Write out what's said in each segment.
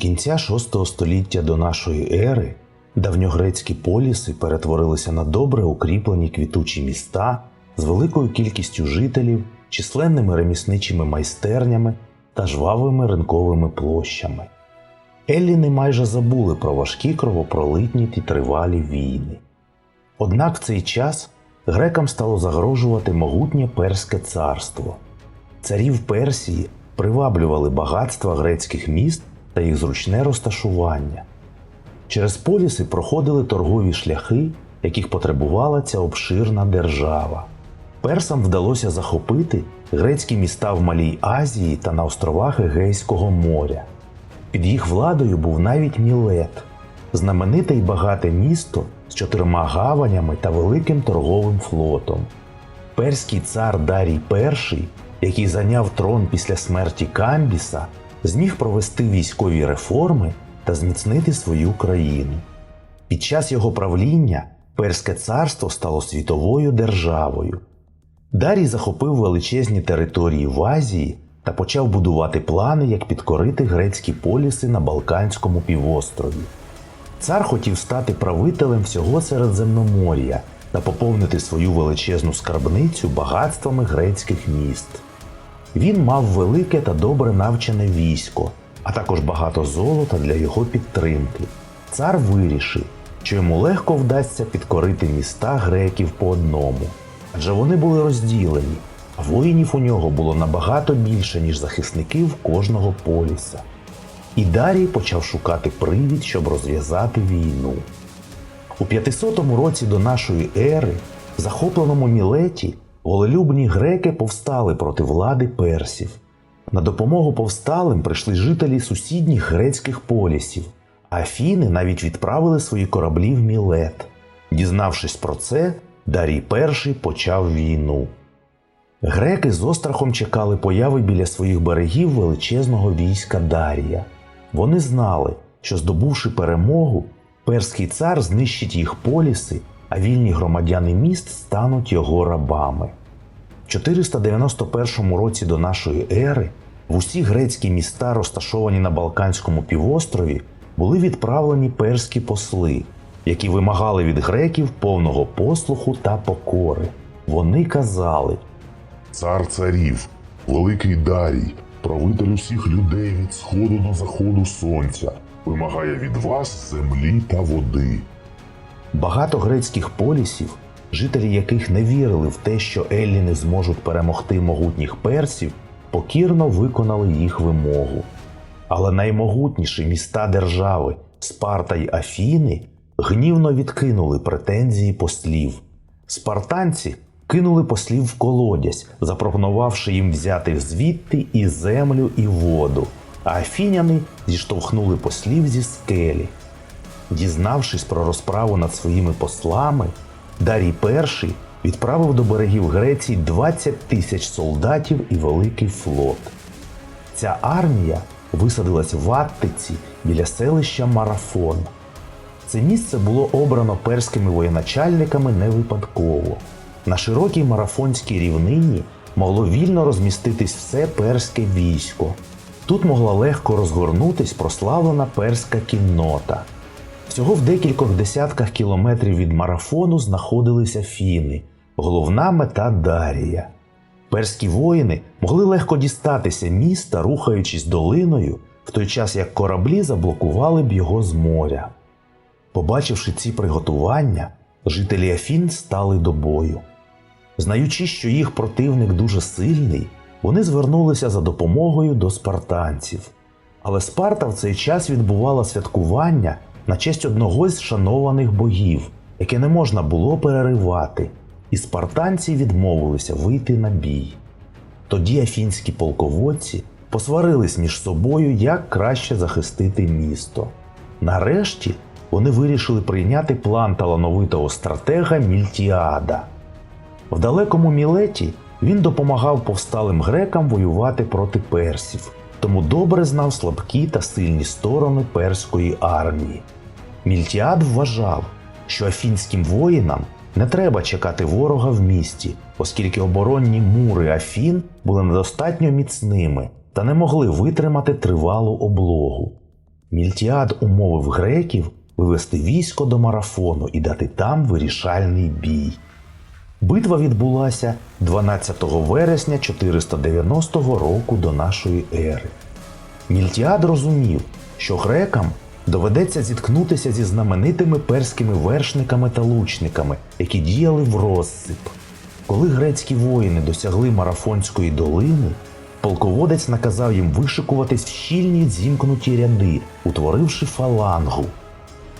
кінця VI століття до нашої ери давньогрецькі поліси перетворилися на добре укріплені квітучі міста з великою кількістю жителів, численними ремісничими майстернями та жвавими ринковими площами. Елліни майже забули про важкі кровопролитні і тривалі війни. Однак в цей час грекам стало загрожувати могутнє Перське царство. Царів Персії приваблювали багатства грецьких міст та їх зручне розташування. Через поліси проходили торгові шляхи, яких потребувала ця обширна держава. Персам вдалося захопити грецькі міста в Малій Азії та на островах Егейського моря. Під їх владою був навіть Мілет, знамените й багате місто з чотирма гаванями та великим торговим флотом. Перський цар Дарій І, який зайняв трон після смерті Камбіса, зміг провести військові реформи та зміцнити свою країну. Під час його правління Перське царство стало світовою державою. Дарій захопив величезні території в Азії та почав будувати плани, як підкорити грецькі поліси на Балканському півострові. Цар хотів стати правителем всього Середземномор'я та поповнити свою величезну скарбницю багатствами грецьких міст. Він мав велике та добре навчене військо, а також багато золота для його підтримки. Цар вирішив, що йому легко вдасться підкорити міста греків по одному, адже вони були розділені, а воїнів у нього було набагато більше, ніж захисників кожного поліса. І Дарій почав шукати привід, щоб розв'язати війну. У 500 році до нашої ери, в захопленому Мілеті, волелюбні греки повстали проти влади персів. На допомогу повсталим прийшли жителі сусідніх грецьких полісів, а Афіни навіть відправили свої кораблі в Мілет. Дізнавшись про це, Дарій І почав війну. Греки з острахом чекали появи біля своїх берегів величезного війська Дарія. Вони знали, що здобувши перемогу, перський цар знищить їх поліси, а вільні громадяни міст стануть його рабами. В 491 році до нашої ери в усі грецькі міста, розташовані на Балканському півострові, були відправлені перські посли, які вимагали від греків повного послуху та покори. Вони казали, Цар царів, великий Дарій, правитель усіх людей від сходу до заходу сонця, вимагає від вас землі та води. Багато грецьких полісів, жителі яких не вірили в те, що елліни зможуть перемогти могутніх персів, покірно виконали їх вимогу. Але наймогутніші міста держави Спарта й Афіни гнівно відкинули претензії послів. Спартанці кинули послів в колодязь, запропонувавши їм взяти звідти і землю, і воду, а афіняни зіштовхнули послів зі скелі. Дізнавшись про розправу над своїми послами, Дарій І відправив до берегів Греції 20 тисяч солдатів і великий флот. Ця армія висадилась в Аттиці біля селища Марафон. Це місце було обрано перськими воєначальниками не випадково. На широкій марафонській рівнині могло вільно розміститись все перське військо. Тут могла легко розгорнутись прославлена перська кіннота. Всього в декількох десятках кілометрів від марафону знаходилися фіни, головна мета Дарія. Перські воїни могли легко дістатися міста, рухаючись долиною, в той час як кораблі заблокували б його з моря. Побачивши ці приготування, жителі Афін стали до бою. Знаючи, що їх противник дуже сильний, вони звернулися за допомогою до спартанців. Але Спарта в цей час відбувала святкування на честь одного з шанованих богів, яке не можна було переривати, і спартанці відмовилися вийти на бій. Тоді афінські полководці посварились між собою, як краще захистити місто. Нарешті вони вирішили прийняти план талановитого стратега Мільтіада. В далекому Мілеті він допомагав повсталим грекам воювати проти персів, тому добре знав слабкі та сильні сторони перської армії. Мільтіад вважав, що афінським воїнам не треба чекати ворога в місті, оскільки оборонні мури Афін були недостатньо міцними та не могли витримати тривалу облогу. Мільтіад умовив греків вивести військо до марафону і дати там вирішальний бій. Битва відбулася 12 вересня 490 року до нашої ери. Мільтіад розумів, що грекам доведеться зіткнутися зі знаменитими перськими вершниками та лучниками, які діяли в розсип. Коли грецькі воїни досягли марафонської долини, полководець наказав їм вишикуватись в щільні зімкнуті ряди, утворивши фалангу.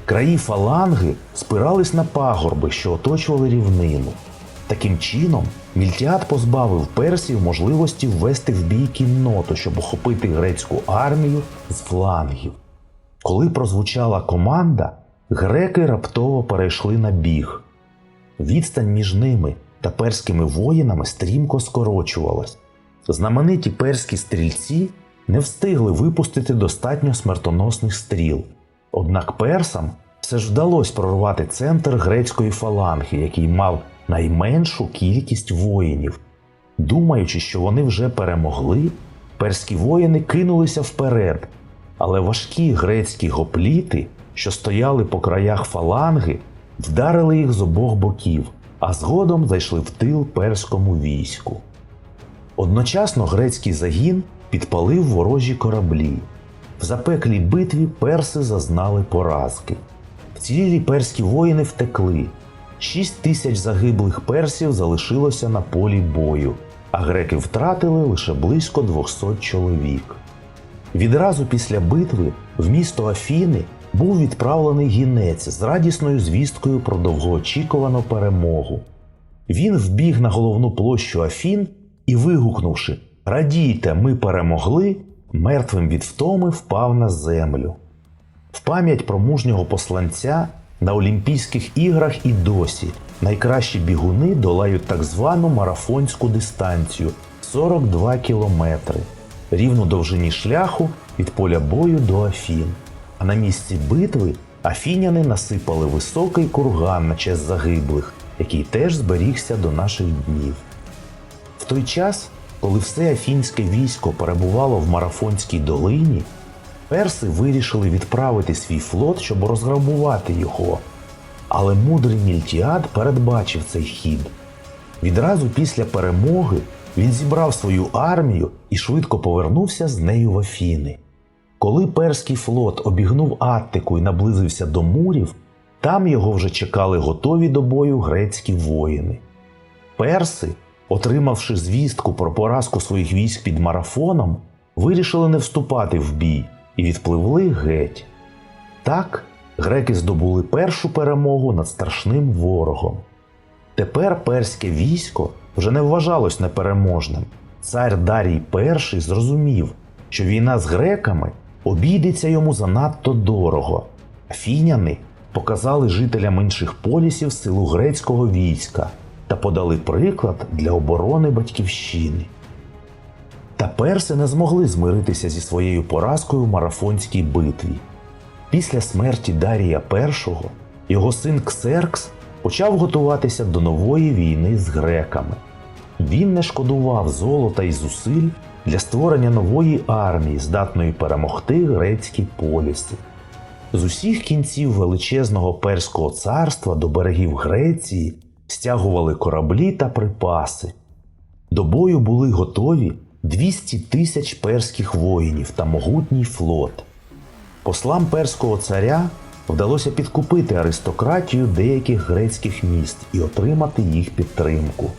Краї фаланги спирались на пагорби, що оточували рівнину. Таким чином, Мільтіад позбавив персів можливості ввести в бій кінноту, щоб охопити грецьку армію з флангів. Коли прозвучала команда, греки раптово перейшли на біг. Відстань між ними та перськими воїнами стрімко скорочувалась. Знамениті перські стрільці не встигли випустити достатньо смертоносних стріл. Однак персам все ж вдалося прорвати центр грецької фаланги, який мав найменшу кількість воїнів. Думаючи, що вони вже перемогли, перські воїни кинулися вперед, але важкі грецькі гопліти, що стояли по краях фаланги, вдарили їх з обох боків, а згодом зайшли в тил перському війську. Одночасно грецький загін підпалив ворожі кораблі. В запеклій битві перси зазнали поразки. Вцілілі перські воїни втекли. Шість тисяч загиблих персів залишилося на полі бою, а греки втратили лише близько 200 чоловік. Відразу після битви в місто Афіни був відправлений гінець з радісною звісткою про довгоочікувану перемогу. Він вбіг на головну площу Афін і, вигукнувши Радійте, ми перемогли, мертвим від втоми впав на землю. В пам'ять про мужнього посланця на Олімпійських іграх і досі найкращі бігуни долають так звану марафонську дистанцію 42 кілометри, рівну довжині шляху від поля бою до Афін. А на місці битви афіняни насипали високий курган на честь загиблих, який теж зберігся до наших днів. В той час, коли все афінське військо перебувало в марафонській долині, перси вирішили відправити свій флот, щоб розграбувати його. Але мудрий Мільтіад передбачив цей хід. Відразу після перемоги він зібрав свою армію і швидко повернувся з нею в Афіни. Коли перський флот обігнув Аттику і наблизився до мурів, там його вже чекали готові до бою грецькі воїни. Перси, отримавши звістку про поразку своїх військ під марафоном, вирішили не вступати в бій і відпливли геть. Так, греки здобули першу перемогу над страшним ворогом. Тепер перське військо вже не вважалось непереможним. Цар Дарій І зрозумів, що війна з греками обійдеться йому занадто дорого. Афіняни показали жителям інших полісів силу грецького війська та подали приклад для оборони батьківщини. Та перси не змогли змиритися зі своєю поразкою в марафонській битві. Після смерті Дарія І його син Ксеркс почав готуватися до нової війни з греками. Він не шкодував золота і зусиль для створення нової армії, здатної перемогти грецькі поліси. З усіх кінців величезного перського царства до берегів Греції стягували кораблі та припаси. До бою були готові 200 тисяч перських воїнів та могутній флот. Послам перського царя вдалося підкупити аристократію деяких грецьких міст і отримати їх підтримку.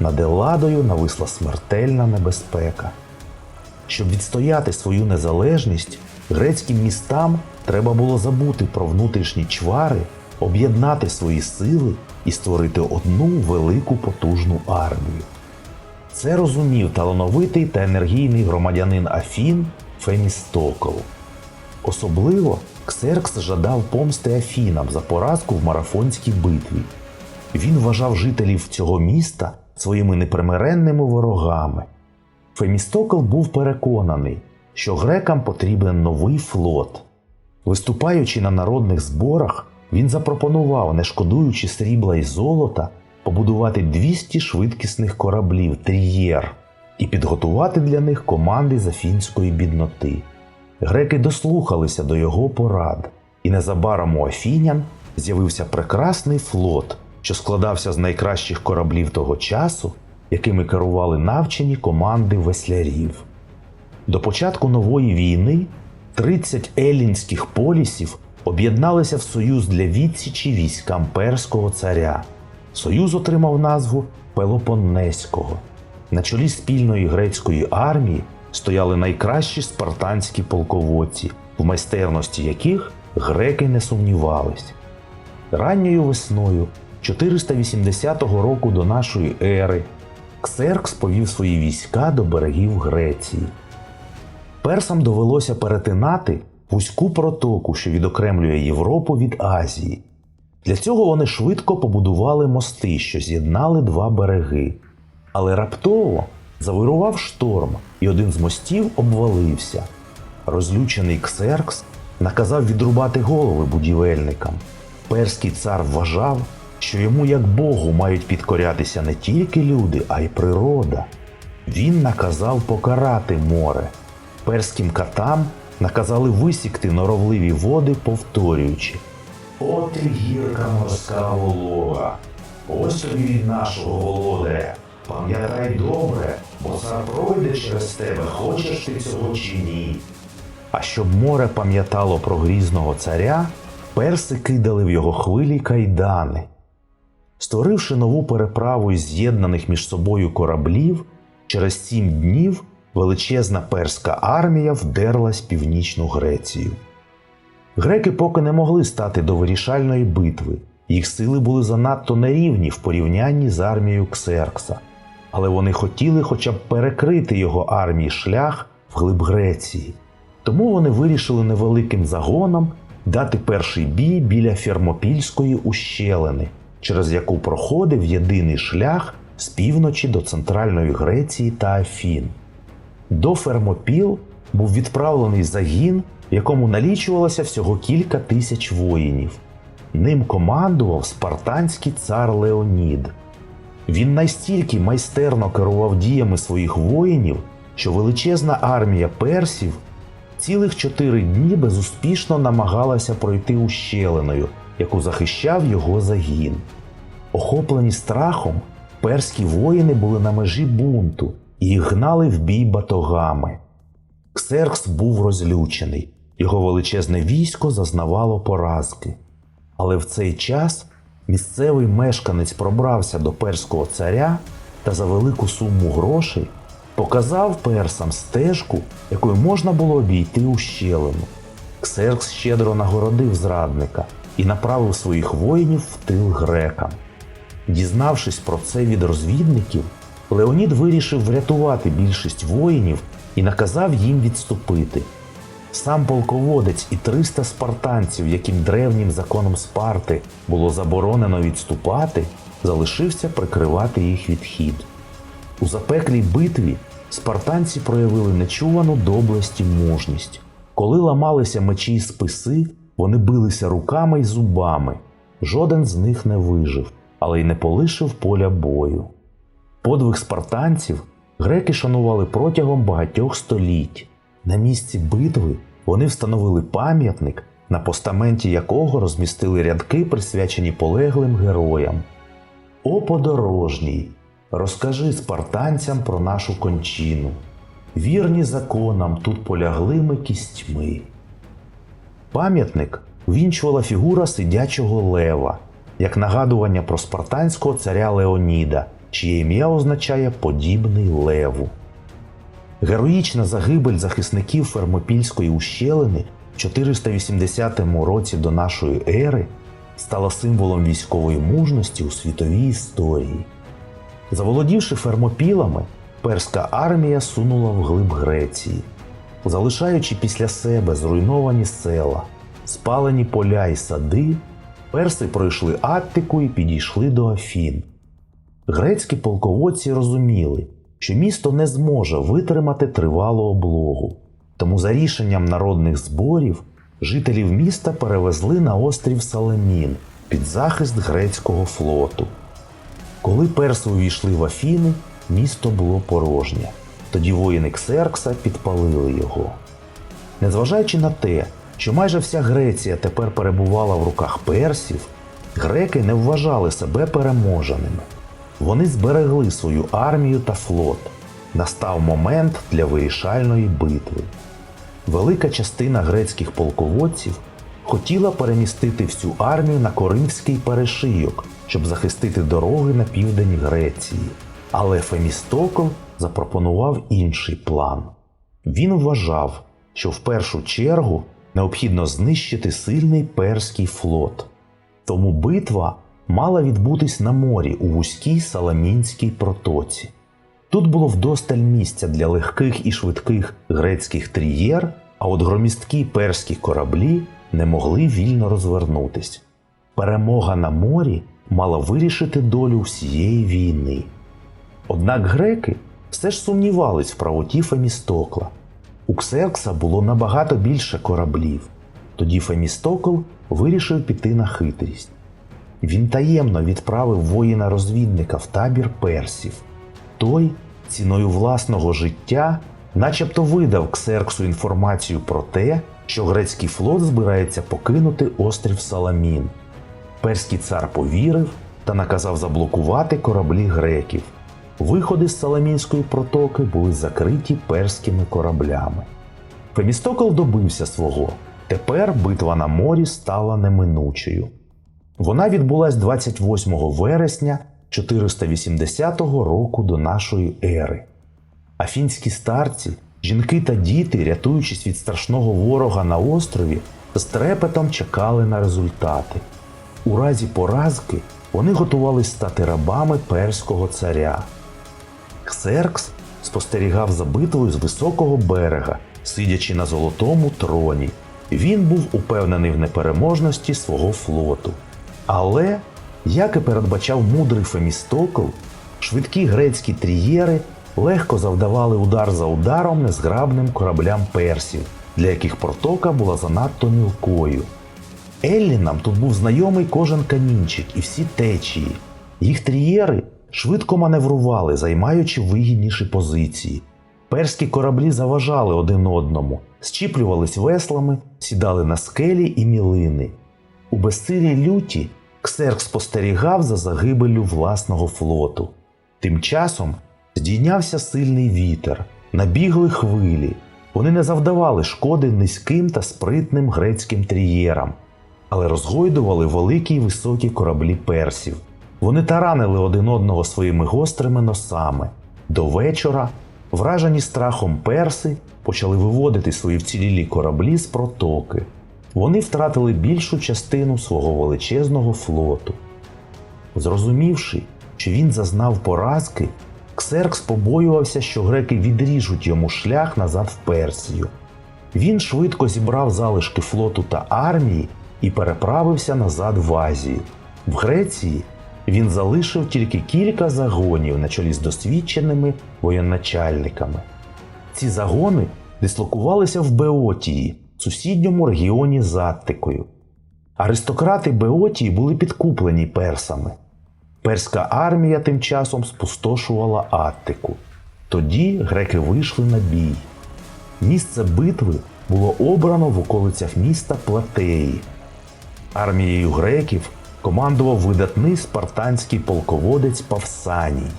Над Еладою нависла смертельна небезпека. Щоб відстояти свою незалежність, грецьким містам треба було забути про внутрішні чвари, об'єднати свої сили і створити одну велику потужну армію. Це розумів талановитий та енергійний громадянин Афін Фемістокл. Особливо Ксеркс жадав помсти Афінам за поразку в марафонській битві. Він вважав жителів цього міста своїми непримиренними ворогами. Фемістокл був переконаний, що грекам потрібен новий флот. Виступаючи на народних зборах, він запропонував, не шкодуючи срібла і золота, побудувати 200 швидкісних кораблів Трієр і підготувати для них команди з афінської бідноти. Греки дослухалися до його порад, і незабаром у Афінян з'явився прекрасний флот, що складався з найкращих кораблів того часу, якими керували навчені команди веслярів. До початку нової війни 30 елінських полісів об'єдналися в союз для відсічі військам перського царя. Союз отримав назву Пелопоннеського. На чолі спільної грецької армії стояли найкращі спартанські полководці, в майстерності яких греки не сумнівались. Ранньою весною 480 року до нашої ери Ксеркс повів свої війська до берегів Греції. Персам довелося перетинати вузьку протоку, що відокремлює Європу від Азії. Для цього вони швидко побудували мости, що з'єднали два береги. Але раптово завирував шторм, і один з мостів обвалився. Розлючений Ксеркс наказав відрубати голови будівельникам. Перський цар вважав, що йому як Богу мають підкорятися не тільки люди, а й природа. Він наказав покарати море. Перським катам наказали висікти норовливі води, повторюючи От і гірка морська волога. Ось тобі від нашого володаря. Пам'ятай добре, бо цар пройде через тебе, хочеш ти цього чи ні. А щоб море пам'ятало про грізного царя, перси кидали в його хвилі кайдани. Створивши нову переправу із з'єднаних між собою кораблів, через сім днів величезна перська армія вдерлась в північну Грецію. Греки поки не могли стати до вирішальної битви, їх сили були занадто нерівні в порівнянні з армією Ксеркса, але вони хотіли хоча б перекрити його армії шлях вглиб Греції. Тому вони вирішили невеликим загоном дати перший бій біля Фермопільської ущелини, через яку проходив єдиний шлях з півночі до центральної Греції та Афін. До Фермопіл був відправлений загін, якому налічувалося всього кілька тисяч воїнів. Ним командував спартанський цар Леонід. Він настільки майстерно керував діями своїх воїнів, що величезна армія персів цілих чотири дні безуспішно намагалася пройти ущелиною, яку захищав його загін. Охоплені страхом, перські воїни були на межі бунту і їх гнали в бій батогами. Ксеркс був розлючений, його величезне військо зазнавало поразки. Але в цей час місцевий мешканець пробрався до перського царя та за велику суму грошей показав персам стежку, якою можна було обійти ущелину. Ксеркс щедро нагородив зрадника і направив своїх воїнів в тил грекам. Дізнавшись про це від розвідників, Леонід вирішив врятувати більшість воїнів і наказав їм відступити. Сам полководець і 300 спартанців, яким древнім законом Спарти було заборонено відступати, залишився прикривати їх відхід. У запеклій битві спартанці проявили нечувану доблесть і мужність. Коли ламалися мечі й списи, вони билися руками й зубами. Жоден з них не вижив, але й не полишив поля бою. Подвиг спартанців греки шанували протягом багатьох століть. На місці битви вони встановили пам'ятник, на постаменті якого розмістили рядки, присвячені полеглим героям. О подорожній, розкажи спартанцям про нашу кончину. Вірні законам тут полягли ми кістьми. Пам'ятник вінчувала фігура сидячого лева, як нагадування про спартанського царя Леоніда, чиє ім'я означає подібний леву. Героїчна загибель захисників Фермопільської ущелини в 480 році до нашої ери стала символом військової мужності у світовій історії. Заволодівши фермопілами, перська армія сунула вглиб Греції, залишаючи після себе зруйновані села, спалені поля і сади, перси пройшли Аттику і підійшли до Афін. Грецькі полководці розуміли, що місто не зможе витримати тривалу облогу, тому за рішенням народних зборів жителів міста перевезли на острів Саламін під захист грецького флоту. Коли перси увійшли в Афіни, місто було порожнє. Тоді воїни Ксеркса підпалили його. Незважаючи на те, що майже вся Греція тепер перебувала в руках персів, греки не вважали себе переможеними. Вони зберегли свою армію та флот. Настав момент для вирішальної битви. Велика частина грецьких полководців хотіла перемістити всю армію на Коринфський перешийок, щоб захистити дороги на південь Греції. Але Фемістокл запропонував інший план. Він вважав, що в першу чергу необхідно знищити сильний перський флот. Тому битва мала відбутись на морі у вузькій Саламінській протоці. Тут було вдосталь місця для легких і швидких грецьких трієр, а от громісткі перські кораблі не могли вільно розвернутись. Перемога на морі мала вирішити долю всієї війни. Однак греки все ж сумнівались в правоті Фемістокла. У Ксеркса було набагато більше кораблів. Тоді Фемістокл вирішив піти на хитрість. Він таємно відправив воїна-розвідника в табір персів. Той, ціною власного життя, начебто видав Ксерксу інформацію про те, що грецький флот збирається покинути острів Саламін. Перський цар повірив та наказав заблокувати кораблі греків. Виходи з Саламінської протоки були закриті перськими кораблями. Фемістокл добився свого. Тепер битва на морі стала неминучою. Вона відбулась 28 вересня 480 року до нашої ери. Афінські старці, жінки та діти, рятуючись від страшного ворога на острові, з трепетом чекали на результати. У разі поразки вони готувались стати рабами перського царя. Ксеркс спостерігав за битвою з високого берега, сидячи на золотому троні. Він був упевнений в непереможності свого флоту. Але, як і передбачав мудрий Фемістокл, швидкі грецькі трієри легко завдавали удар за ударом незграбним кораблям персів, для яких протока була занадто мілкою. Еллінам тут був знайомий кожен камінчик і всі течії. Їх трієри швидко маневрували, займаючи вигідніші позиції. Перські кораблі заважали один одному, зчіплювались веслами, сідали на скелі і мілини. У безсилій люті Ксерк спостерігав за загибеллю власного флоту. Тим часом здійнявся сильний вітер, набігли хвилі. Вони не завдавали шкоди низьким та спритним грецьким трієрам, але розгойдували великі й високі кораблі персів. Вони таранили один одного своїми гострими носами. До вечора, вражені страхом перси, почали виводити свої вцілілі кораблі з протоки. Вони втратили більшу частину свого величезного флоту. Зрозумівши, що він зазнав поразки, Ксеркс побоювався, що греки відріжуть йому шлях назад в Персію. Він швидко зібрав залишки флоту та армії і переправився назад в Азію. В Греції він залишив тільки кілька загонів на чолі з досвідченими воєначальниками. Ці загони дислокувалися в Беотії, сусідньому регіоні з Аттикою. Аристократи Беотії були підкуплені персами. Перська армія тим часом спустошувала Аттику. Тоді греки вийшли на бій. Місце битви було обрано в околицях міста Платеї. Армією греків командував видатний спартанський полководець Павсаній.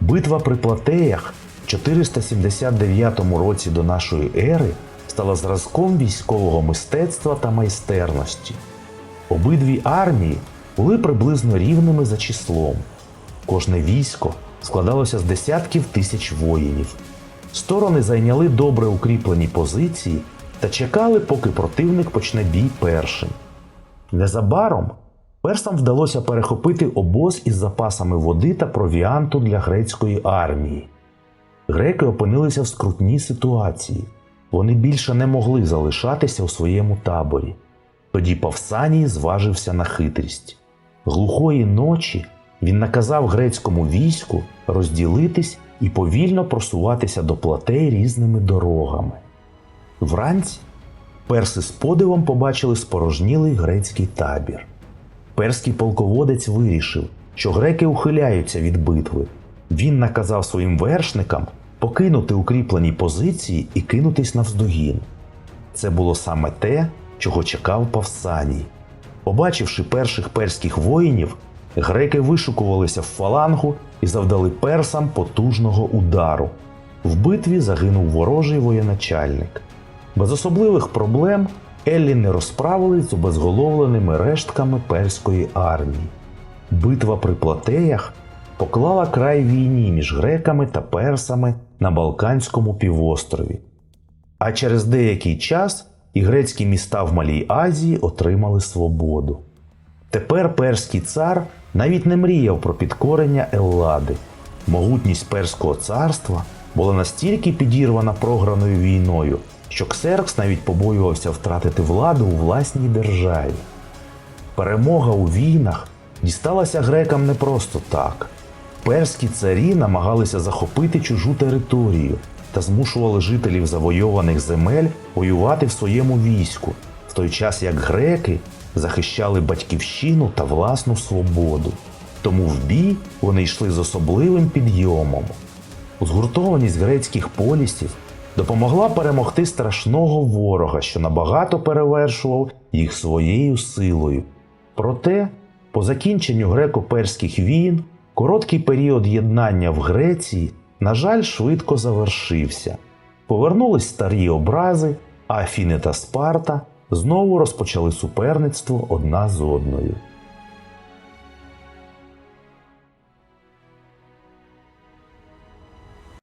Битва при Платеях в 479 році до нашої ери стала зразком військового мистецтва та майстерності. Обидві армії були приблизно рівними за числом. Кожне військо складалося з десятків тисяч воїнів. Сторони зайняли добре укріплені позиції та чекали, поки противник почне бій першим. Незабаром персам вдалося перехопити обоз із запасами води та провіанту для грецької армії. Греки опинилися в скрутній ситуації. Вони більше не могли залишатися у своєму таборі. Тоді Павсаній зважився на хитрість. Глухої ночі він наказав грецькому війську розділитись і повільно просуватися до платей різними дорогами. Вранці перси з подивом побачили спорожнілий грецький табір. Перський полководець вирішив, що греки ухиляються від битви. Він наказав своїм вершникам покинути укріплені позиції і кинутись навздогін. це було саме те, чого чекав Павсаній. Побачивши перших перських воїнів, греки вишукувалися в фалангу і завдали персам потужного удару. В битві загинув ворожий воєначальник. Без особливих проблем Елліни розправились з обезголовленими рештками перської армії. Битва при Платеях поклала край війні між греками та персами на Балканському півострові. А через деякий час і грецькі міста в Малій Азії отримали свободу. Тепер перський цар навіть не мріяв про підкорення Еллади. Могутність перського царства була настільки підірвана програною війною, що Ксеркс навіть побоювався втратити владу у власній державі. Перемога у війнах дісталася грекам не просто так. Перські царі намагалися захопити чужу територію та змушували жителів завойованих земель воювати в своєму війську, в той час як греки захищали батьківщину та власну свободу. Тому в бій вони йшли з особливим підйомом. Згуртованість грецьких полісів допомогла перемогти страшного ворога, що набагато перевершував їх своєю силою. Проте, по закінченню греко-перських війн, короткий період єднання в Греції, на жаль, швидко завершився. Повернулись старі образи, а Афіни та Спарта знову розпочали суперництво одна з одною.